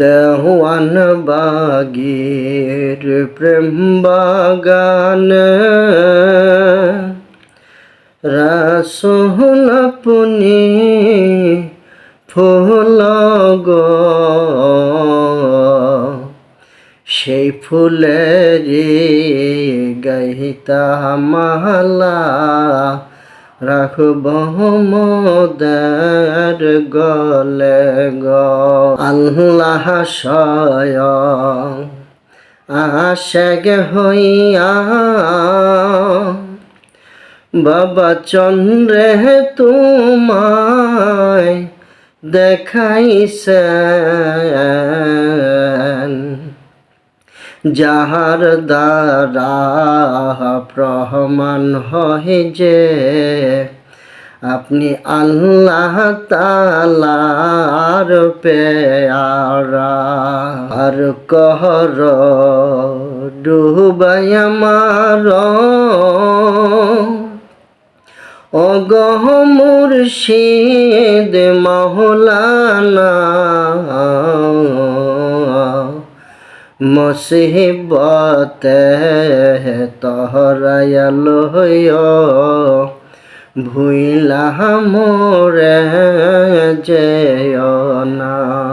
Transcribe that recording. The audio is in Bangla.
দেওয়ান বাগির প্রেম বাগান। রাসুল আপনি ফুল সেই ফুলেরই গাইতা মালা। রাখব মোদের গলে গ। আল্লাহ স্বয়ং আশেগ হইয়া। বাবা চন্দ্রে তোমায় দেখাইছেন যাহার দ্বারা প্রমাণ হয় যে, আপনি আল্লাহ তালার পেয়ারা আর কহর ডুবাই অগহ মুর্শিদ মহলানা মুসিবতে তহরায়াল ভুইলা মোরে যেয় না।